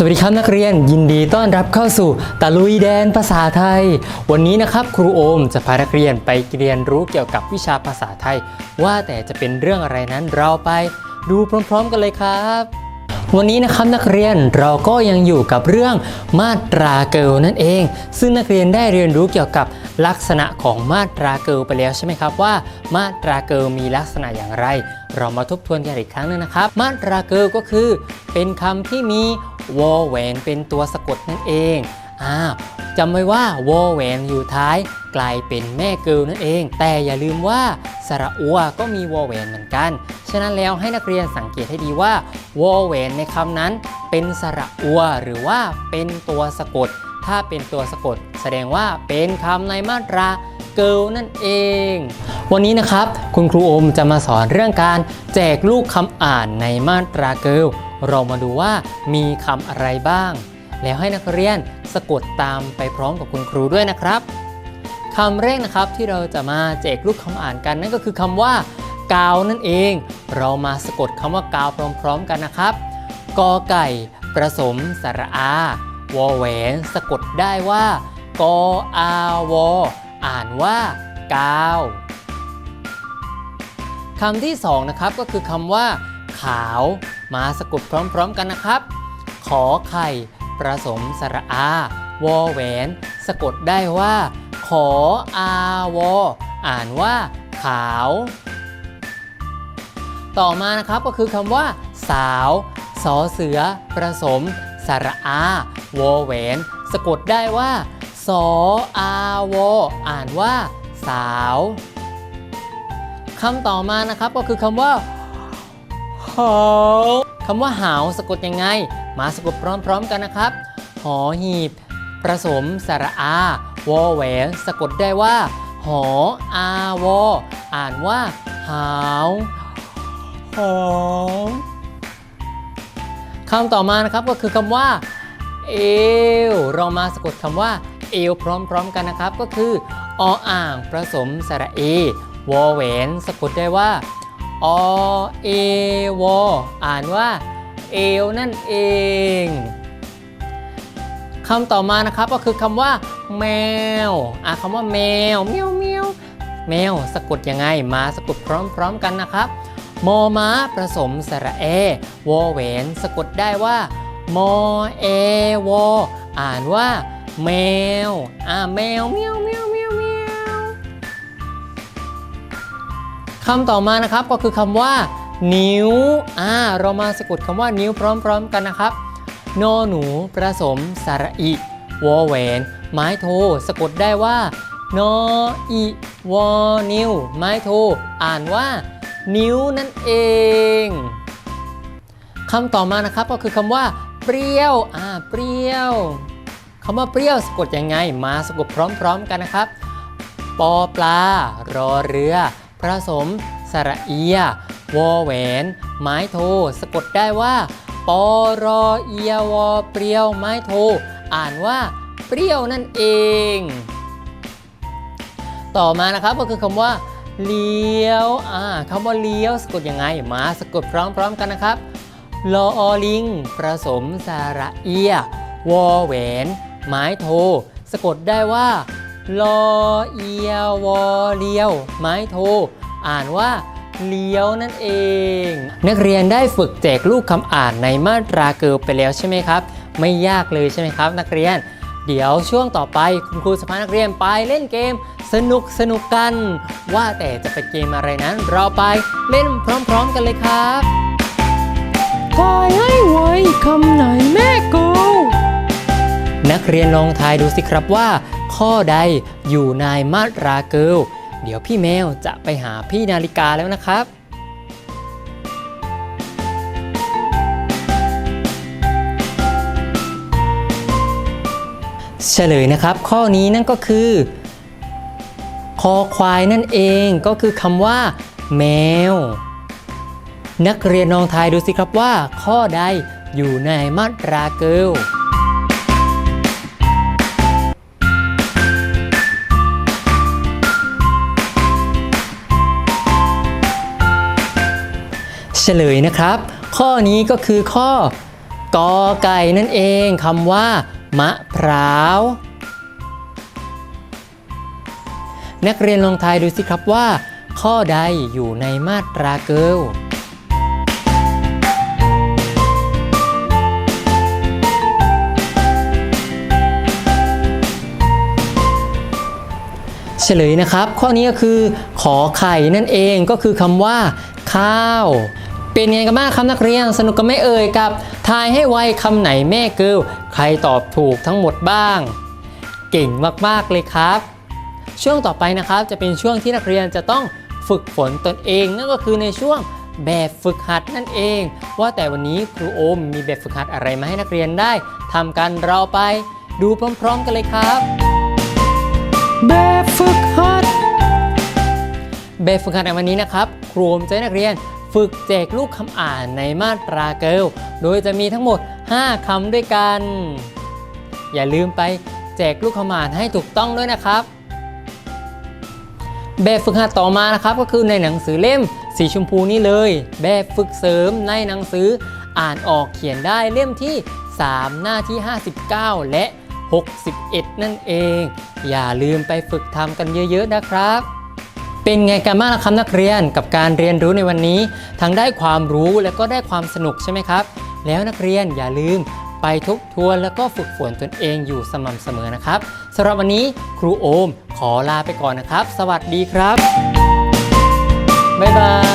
สวัสดีครับนักเรียนยินดีต้อนรับเข้าสู่ตะลุยแดนภาษาไทย วันนี้นะครับครูโอมจะพานักเรียนไปเรียนรู้เกี่ยวกับวิชาภาษาไทย ว่าแต่จะเป็นเรื่องอะไรนั้นเราไปดูพร้อม ๆ กันเลยครับ วันนี้นะครับนักเรียนเราก็ยังอยู่กับเรื่องมาตราเกิลนั่นเอง ซึ่งนักเรียนได้เรียนรู้เกี่ยวกับลักษณะของมาตราเกิลไปแล้วใช่ไหมครับว่า มาตราเกิลมีลักษณะอย่างไร เรามาทบทวนกันอีกครั้งหนึงนะครับ มาตราเกิลก็คือ เป็นคำที่มี วอแหวนเป็นตัวสะกดนั่นเองอ้าจำไว้ว่าวอแหวนอยู่ท้าย กลายเป็นแม่เกิลนั่นเอง แต่อย่าลืมว่าสระอัวก็มีวอแหวนเหมือนกัน ฉะนั้นแล้วให้นักเรียนสังเกตให้ดีว่าวอแหวนในคำนั้น เป็นสระอัวหรือว่าเป็นตัวสะกด ถ้าเป็นตัวสะกด แสดงว่าเป็นคำในมาตรา เกิลนั่นเอง วันนี้นะครับ คุณครูโอมจะมาสอนเรื่องการแจกลูกคำอ่านในมาตราเกิลเรามาดูว่ามีคำอะไรบ้าง แล้วให้นักเรียนสะกดตามไปพร้อมกับคุณครูด้วยนะครับคำแรกนะครับที่เราจะมาแจกลูกคำอ่านกันนั่นก็คือคำว่ากาวนั่นเอง เรามาสะกดคำว่ากาวพร้อม ๆ กันนะครับกอไก่ประสมสระอาวอแหวน สะกดได้ว่ากออาวอ อ่านว่ากาวคำที่สองนะครับก็คือคำว่า ขาวมาสะกดพร้อมๆกันนะครับ ขอไข่ประสมสระอาวอแหวน สะกดได้ว่า ขออาวออ่านว่า ขาว ต่อมานะครับก็คือคำว่า สาวสอเสือ ประสมสระอาวอแหวน สะกดได้ว่า สออาวออ่านว่า สาวคำต่อมานะครับก็คือคำว่าหาวคำว่าหาวสะกดยังไง มาสะกดพร้อมๆกันนะครับ หอหีบผสมสระอา วอแหวนสะกดได้ว่า หออาวออ่านว่า หาวหาวคำต่อมานะครับก็คือคำว่า เอว เรามาสะกดคำว่า เอวพร้อมๆกันนะครับ ก็คือออ่างผสมสระเอวอแหวนสะกดได้ว่าอเอวออ่านว่าเอวนั่นเองคำต่อมานะครับก็คือคำว่า แมวอะคำว่าแมวเมียวเมียวแมวสะกดยังไงมาสะกดพร้อม ๆ กันนะครับมอม้าผสมสระเอวอแหวนสะกดได้ว่ามอเอวออ่านว่า แมว อะแมวเมียวเมียวเมียวเมียวคำต่อมานะครับก็คือคำว่า นิ้ว อ่า เรามาสะกดคำว่านิ้วพร้อม ๆ กันนะครับ นอหนูผสมสระอิวอแหวน ไม้โท สะกดได้ว่านออิวอนิ้วไม้โท อ่านว่า นิ้วนั่นเองคำต่อมานะครับก็คือคำว่า เปรี้ยว อ่า เปรี้ยว คำว่าเปรี้ยวสะกดยังไง มาสะกดพร้อมๆกันนะครับ ปอปลา รอเรือ ผสม สระเอีย วอแหวน ไม้โท สะกดได้ว่า ปอรอเอียวอเปรี้ยว ไม้โท อ่านว่า เปรี้ยวนั่นเอง ต่อมานะครับก็คือคำว่า เลี้ยว อ่าคำว่าเลี้ยวสะกดยังไง มาสะกดพร้อมๆกันนะครับ ลออลิง ผสม สระเอีย วอแหวน ไม้โท สะกดได้ว่า ลอเอียวอเลี้ยวไม้โท อ่านว่าเลี้ยวนั่นเอง นักเรียนได้ฝึกแจกลูกคำอ่านในมาตราเกิลไปแล้วใช่ไหมครับ ไม่ยากเลยใช่ไหมครับ นักเรียน เดี๋ยวช่วงต่อไปคุณครูจะพานักเรียนไปเล่นเกม สนุกสนุกกัน ว่าแต่จะเป็นเกมอะไรนั้น เราไปเล่นพร้อม ๆ กันเลยครับ เรียนลองทายดูสิครับว่า ข้อใดอยู่ในมาตราเกิลเดี๋ยวพี่แมวจะไปหาพี่นาฬิกาแล้วนะครับเฉลยนะครับ ข้อนี้นั่นก็คือ คอควายนั่นเองก็คือคำว่า แมว นักเรียนลองทายดูสิครับว่า ข้อใดอยู่ในมาตราเกิล ฉลยนะครับ ข้อนี้ก็คือข้อกอไก่นั่นเองคำว่ามะพร้าวนักเรียนลองทายดูสิครับว่า ข้อใดอยู่ในมาตราเกิลเฉลยนะครับ ข้อนี้ก็คือขอไข่นั่นเองก็คือคำว่า ข้าว เป็นไงกันบ้างครับนักเรียนสนุกกันไหม่เอ่ยกับทายให้ไวคำไหนแม่เกิลใครตอบถูกทั้งหมดบ้าง เก่งมากๆเลยครับ ช่วงต่อไปนะครับจะเป็นช่วงที่นักเรียนจะต้องฝึกฝนตนเองนั่นก็คือในช่วงแบบฝึกหัดนั่นเอง ว่าแต่วันนี้ครูโอมมีแบบฝึกหัดอะไรมาให้นักเรียนได้ทำกันเราไปดูพร้อมๆกันเลยครับ แบบฝึกหัดแบบฝึกหัดในวันนี้นะครับ ครูโอมจะให้นักเรียน ฝึกแจกลูกคำอ่านในมาตราเกิลโดยจะมีทั้งหมด 5คำด้วยกัน อย่าลืมไปแจกลูกคำอ่านให้ถูกต้องด้วยนะครับ แบบฝึกหัดต่อมานะครับก็คือในหนังสือเล่มสีชมพูนี่เลย แบบฝึกเสริมในหนังสืออ่านออกเขียนได้เล่มที่ 3 หน้าที่ 59 และ 61 นั่นเอง อย่าลืมไปฝึกทำกันเยอะ ๆ นะครับ เป็นไงกันบ้างล่ะครับนักเรียนกับการเรียนรู้ในวันนี้ ทั้งได้ความรู้และก็ได้ความสนุกใช่ไหมครับ แล้วนักเรียนอย่าลืมไปทบทวนแล้วก็ฝึกฝนตนเองอยู่สม่ำเสมอนะครับสำหรับวันนี้ครูโอมขอลาไปก่อนนะครับ สวัสดีครับ บ๊ายบาย